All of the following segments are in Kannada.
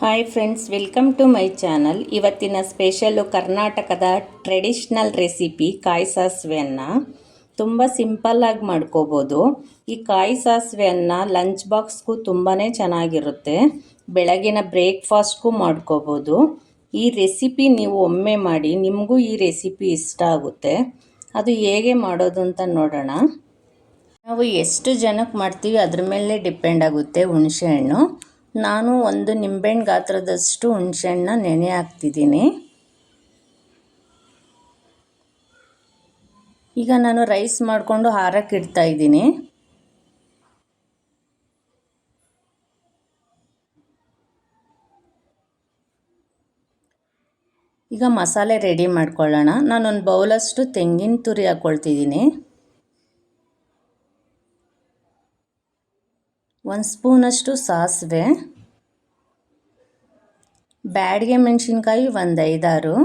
hi friends welcome to my channel ಇವತ್ತಿನ ಸ್ಪೆಷಲ್ಲು ಕರ್ನಾಟಕದ ಟ್ರೆಡಿಷ್ನಲ್ ರೆಸಿಪಿ ಕಾಯಿ ಸಾಸಿವೆಯನ್ನು ತುಂಬ ಸಿಂಪಲ್ಲಾಗಿ ಮಾಡ್ಕೋಬೋದು. ಈ ಕಾಯಿ ಸಾಸಿವೆಯನ್ನು ಲಂಚ್ ಬಾಕ್ಸ್ಗೂ ತುಂಬಾ ಚೆನ್ನಾಗಿರುತ್ತೆ. ಬೆಳಗಿನ ಬ್ರೇಕ್ಫಾಸ್ಟ್ಗೂ ಮಾಡ್ಕೋಬೋದು. ಈ ರೆಸಿಪಿ ನೀವು ಒಮ್ಮೆ ಮಾಡಿ ನಿಮಗೂ ಈ ರೆಸಿಪಿ ಇಷ್ಟ ಆಗುತ್ತೆ. ಅದು ಹೇಗೆ ಮಾಡೋದು ಅಂತ ನೋಡೋಣ. ನಾವು ಎಷ್ಟು ಜನಕ್ಕೆ ಮಾಡ್ತೀವಿ ಅದ್ರ ಮೇಲೆ ಡಿಪೆಂಡ್ ಆಗುತ್ತೆ ಹುಣಸೆಹಣ್ಣು ನಾನು ಒಂದು ನಿಂಬೆಹಣ್ಣು ಗಾತ್ರದಷ್ಟು ಹುಣಸೆಹಣ್ಣನ್ನ ನೆನೆ ಹಾಕ್ತಿದ್ದೀನಿ. ಈಗ ನಾನು ರೈಸ್ ಮಾಡಿಕೊಂಡು ಹಾರಕ್ಕೆ ಇಡ್ತಾ ಇದ್ದೀನಿ. ಈಗ ಮಸಾಲೆ ರೆಡಿ ಮಾಡ್ಕೊಳ್ಳೋಣ. ನಾನೊಂದು ಬೌಲಷ್ಟು ತೆಂಗಿನ ತುರಿ ಹಾಕ್ಕೊಳ್ತಿದ್ದೀನಿ ಒಂದು ಸ್ಪೂನಷ್ಟು ಸಾಸಿವೆ. ಬ್ಯಾಡಿಗೆ ಮೆಣಸಿನ್ಕಾಯಿ ಒಂದು ಐದಾರು.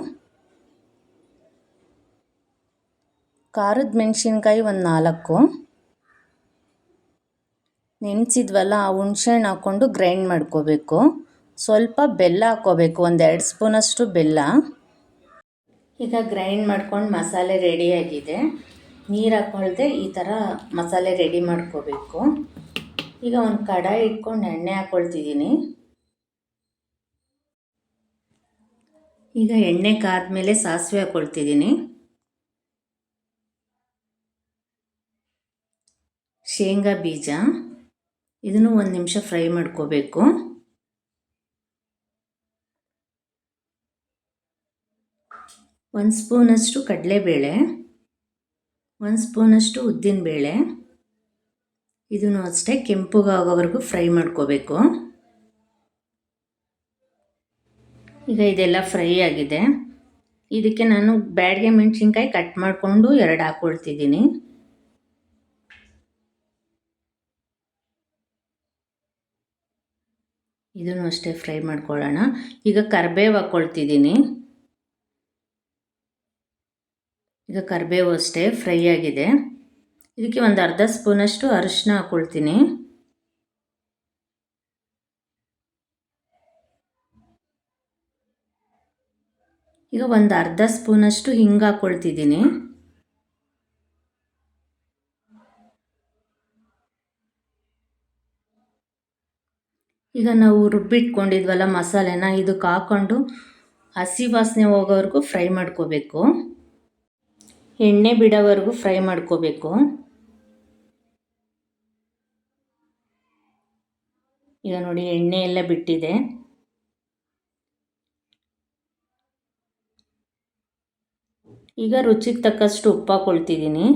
ಖಾರದ ಮೆಣಸಿನ್ಕಾಯಿ ಒಂದು ನಾಲ್ಕು. ನೆನೆಸಿದ್ವಲ್ಲ, ಆ ಹುಣ್ಸೆಹಣ್ಣು ಹಾಕ್ಕೊಂಡು ಗ್ರೈಂಡ್ ಮಾಡ್ಕೋಬೇಕು. ಸ್ವಲ್ಪ ಬೆಲ್ಲ ಹಾಕ್ಕೋಬೇಕು ಒಂದೆರಡು ಸ್ಪೂನಷ್ಟು ಬೆಲ್ಲ. ಈಗ ಗ್ರೈಂಡ್ ಮಾಡ್ಕೊಂಡು ಮಸಾಲೆ ರೆಡಿಯಾಗಿದೆ ನೀರು ಹಾಕ್ಕೊಳ್ದೆ ಈ ಥರ ಮಸಾಲೆ ರೆಡಿ ಮಾಡ್ಕೋಬೇಕು. ಈಗ ಒಂದು ಕಡಾಯಿ ಇಟ್ಕೊಂಡು ಎಣ್ಣೆ ಹಾಕ್ಕೊಳ್ತಿದ್ದೀನಿ ಈಗ ಎಣ್ಣೆ ಕಾದ ಮೇಲೆ ಸಾಸಿವೆ ಹಾಕ್ಕೊಳ್ತಿದ್ದೀನಿ ಶೇಂಗಾ ಬೀಜ. ಇದನ್ನು ಒಂದು ನಿಮಿಷ ಫ್ರೈ ಮಾಡ್ಕೋಬೇಕು. ಒಂದು ಸ್ಪೂನಷ್ಟು ಕಡಲೆಬೇಳೆ. ಒಂದು ಸ್ಪೂನಷ್ಟು ಉದ್ದಿನಬೇಳೆ. ಇದನ್ನು ಅಷ್ಟೇ ಕೆಂಪುಗಾಗೋವರೆಗೂ ಫ್ರೈ ಮಾಡ್ಕೋಬೇಕು. ಈಗ ಇದೆಲ್ಲ ಫ್ರೈ ಆಗಿದೆ. ಇದಕ್ಕೆ ನಾನು ಬ್ಯಾಡಿಗೆ ಮೆಣಸಿನ್ಕಾಯಿ ಕಟ್ ಮಾಡಿಕೊಂಡು ಎರಡು ಹಾಕ್ಕೊಳ್ತಿದ್ದೀನಿ ಇದನ್ನು ಅಷ್ಟೇ ಫ್ರೈ ಮಾಡ್ಕೊಳ್ಳೋಣ. ಈಗ ಕರಿಬೇವು ಹಾಕ್ಕೊಳ್ತಿದ್ದೀನಿ ಈಗ ಕರಿಬೇವು ಅಷ್ಟೇ ಫ್ರೈ ಆಗಿದೆ. ಇದಕ್ಕೆ ಒಂದು ಅರ್ಧ ಸ್ಪೂನಷ್ಟು ಅರಿಶಿನ ಹಾಕ್ಕೊಳ್ತೀನಿ. ಈಗ ಒಂದು ಅರ್ಧ ಸ್ಪೂನಷ್ಟು ಹಿಂಗೆ ಹಾಕ್ಕೊಳ್ತಿದ್ದೀನಿ. ಈಗ ನಾವು ರುಬ್ಬಿಟ್ಕೊಂಡಿದ್ವಲ್ಲ ಮಸಾಲೆನ, ಇದಕ್ಕೆ ಹಾಕ್ಕೊಂಡು ಹಸಿ ವಾಸನೆ ಹೋಗೋವರೆಗೂ ಫ್ರೈ ಮಾಡ್ಕೋಬೇಕು. ಎಣ್ಣೆ ಬಿಡೋವರೆಗೂ ಫ್ರೈ ಮಾಡ್ಕೋಬೇಕು. ಈಗ ನೋಡಿ ಎಣ್ಣೆ ಎಲ್ಲ ಬಿಟ್ಟಿದೆ. ಈಗ ರುಚಿಗೆ ತಕ್ಕಷ್ಟು ಉಪ್ಪು ಹಾಕ್ಕೊಳ್ತಿದ್ದೀನಿ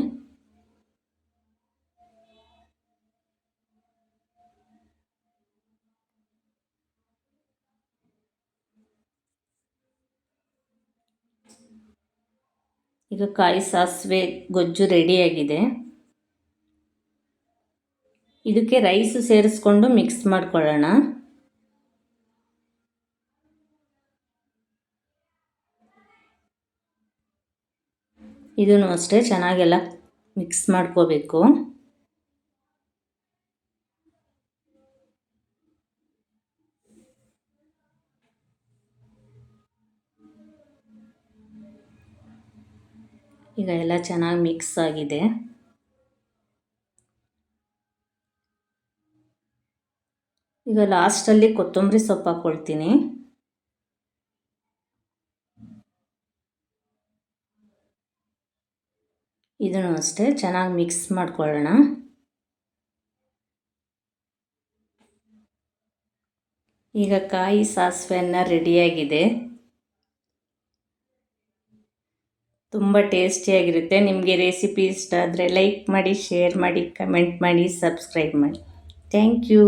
ಈಗ ಕಾಯಿ ಸಾಸಿವೆ ಗೊಜ್ಜು ರೆಡಿಯಾಗಿದೆ. ಇದಕ್ಕೆ ರೈಸ್ ಸೇರಿಸ್ಕೊಂಡು ಮಿಕ್ಸ್ ಮಾಡ್ಕೊಳ್ಳೋಣ. ಇದನ್ನು ಅಷ್ಟೇ ಚೆನ್ನಾಗೆಲ್ಲ ಮಿಕ್ಸ್ ಮಾಡ್ಕೋಬೇಕು. ಈಗ ಎಲ್ಲ ಚೆನ್ನಾಗಿ ಮಿಕ್ಸ್ ಆಗಿದೆ. ಈಗ ಲಾಸ್ಟಲ್ಲಿ ಕೊತ್ತಂಬರಿ ಸೊಪ್ಪು ಹಾಕ್ಕೊಳ್ತೀನಿ ಇದನ್ನು ಅಷ್ಟೇ ಚೆನ್ನಾಗಿ ಮಿಕ್ಸ್ ಮಾಡ್ಕೊಳ್ಳೋಣ. ಈಗ ಕಾಯಿ ಸಾಸಿವೆಯನ್ನು ರೆಡಿಯಾಗಿದೆ ತುಂಬ ಟೇಸ್ಟಿಯಾಗಿರುತ್ತೆ. ನಿಮಗೆ ರೆಸಿಪಿ ಇಷ್ಟ ಆದರೆ ಲೈಕ್ ಮಾಡಿ ಶೇರ್ ಮಾಡಿ ಕಮೆಂಟ್ ಮಾಡಿ ಸಬ್ಸ್ಕ್ರೈಬ್ ಮಾಡಿ. Thank you